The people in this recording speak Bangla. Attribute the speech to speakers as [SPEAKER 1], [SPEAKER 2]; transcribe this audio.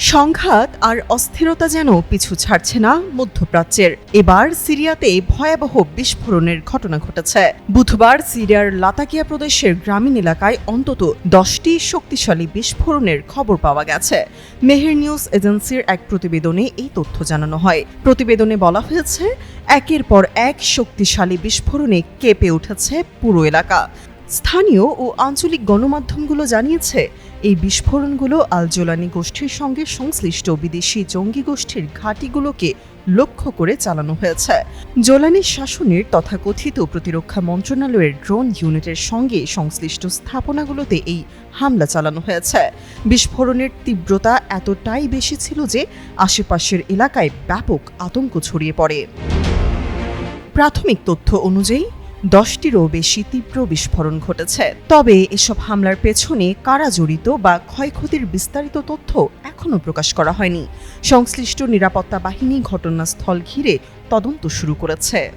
[SPEAKER 1] সংঘাত আর অস্থিরতা যেন পিছু ছাড়ছে না মধ্যপ্রাচ্যের। এবার সিরিয়াতে ভয়াবহ বিস্ফোরণের ঘটনা ঘটেছে। বুধবার সিরিয়ার লাতাকিয়া প্রদেশের গ্রামীণ এলাকায় অন্তত দশটি শক্তিশালী বিস্ফোরণের খবর পাওয়া গেছে। মেহের নিউজ এজেন্সির এক প্রতিবেদনে এই তথ্য জানানো হয়। প্রতিবেদনে বলা হয়েছে, একের পর এক শক্তিশালী বিস্ফোরণে কেঁপে উঠেছে পুরো এলাকা। স্থানীয় ও আঞ্চলিক গণমাধ্যমগুলো জানিয়েছে, এই বিস্ফোরণগুলো আল জোলানি গোষ্ঠীর সঙ্গে সংশ্লিষ্ট বিদেশি জঙ্গি গোষ্ঠীর ঘাঁটিগুলোকে লক্ষ্য করে চালানো হয়েছে। জোলানির শাসনের তথাকথিত প্রতিরক্ষা মন্ত্রণালয়ের ড্রোন ইউনিটের সঙ্গে সংশ্লিষ্ট স্থাপনাগুলোতে এই হামলা চালানো হয়েছে। বিস্ফোরণের তীব্রতা এতটাই বেশি ছিল যে আশেপাশের এলাকায় ব্যাপক আতঙ্ক ছড়িয়ে পড়ে। প্রাথমিক তথ্য অনুযায়ী দশটিরও বেশি তীব্র বিস্ফোরণ ঘটেছে। তবে এসব হামলার পেছনে কারা জড়িত বা ক্ষয়ক্ষতির বিস্তারিত তথ্য এখনও প্রকাশ করা হয়নি। সংশ্লিষ্ট নিরাপত্তা বাহিনী ঘটনাস্থল ঘিরে তদন্ত শুরু করেছে।